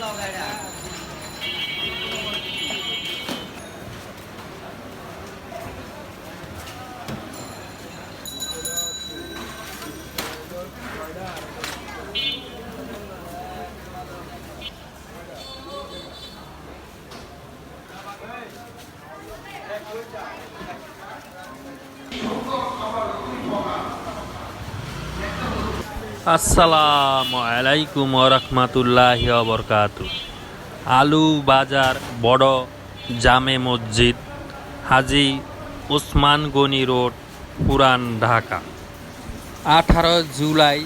dialogue ada. আসসালামু আলাইকুম রহমতুল্লাহ বরকাত। আলু বাজার বড় জামে মসজিদ, হাজি ওসমান গনি রোড, পুরান ঢাকা। আঠারো জুলাই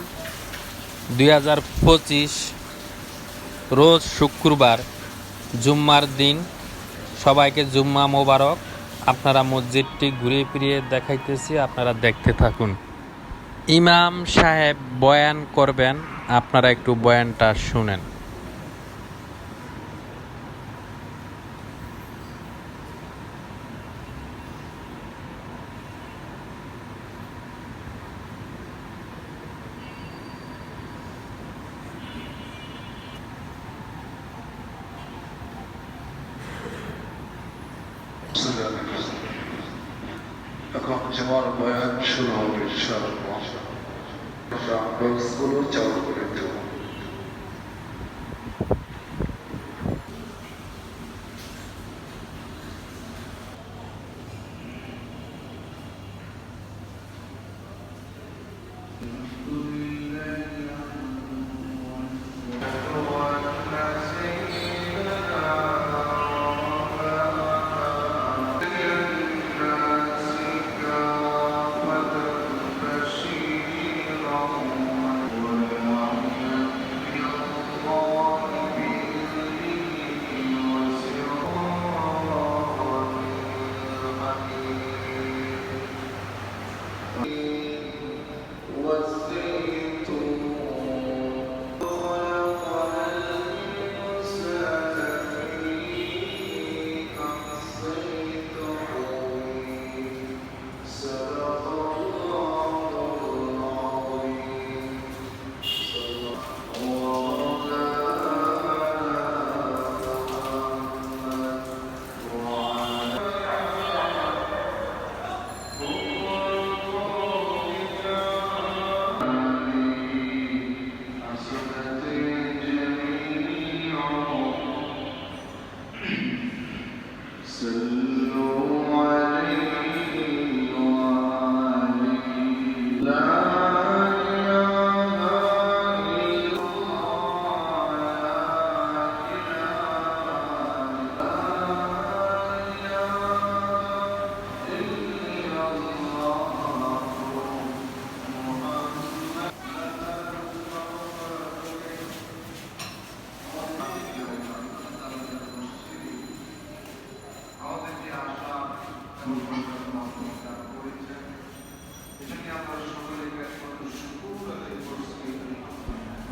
দুই হাজার পঁচিশ, রোজ শুক্রবার, জুম্মার দিন। সবাইকে জুম্মা মোবারক। আপনারা মসজিদটি ঘুরে ফিরিয়ে দেখাইতেছি, আপনারা দেখতে থাকুন। ইমাম সাহেব বয়ান করবেন আপনারা একটু বয়ানটা শুনেন। এখন ইনশাআল্লাহ। আমরা বক্সগুলো চালু করে দেব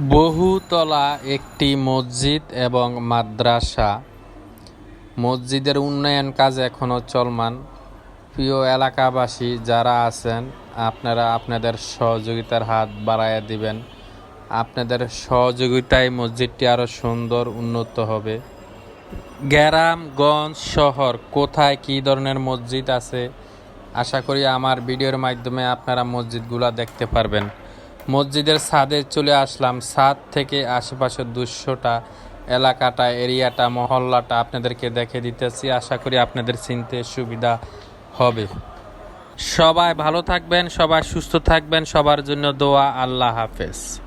বহুতলা একটি মসজিদ এবং মাদ্রাসা। মসজিদের উন্নয়ন কাজ এখনও চলমান। প্রিয় এলাকাবাসী, যারা আছেন, আপনারা আপনাদের সহযোগিতার হাত বাড়াইয়া দিবেন। আপনাদের সহযোগিতায় মসজিদটি আরও সুন্দর, উন্নত হবে। গ্রামগঞ্জ শহর, কোথায় কী ধরনের মসজিদ আছে? আশা করি আমার ভিডিওর মাধ্যমে আপনারা মসজিদগুলো দেখতে পারবেন। মসজিদের ছাদে চলে আসলাম। ছাদ থেকে আশেপাশের দুশোটা এলাকাটা, এরিয়াটা, মহল্লাটা আপনাদেরকে দেখে দিতেছি। আশা করি আপনাদের চিনতে সুবিধা হবে। সবাই ভালো থাকবেন, সবাই সুস্থ থাকবেন। সবার জন্য দোয়া, আল্লাহ হাফেজ।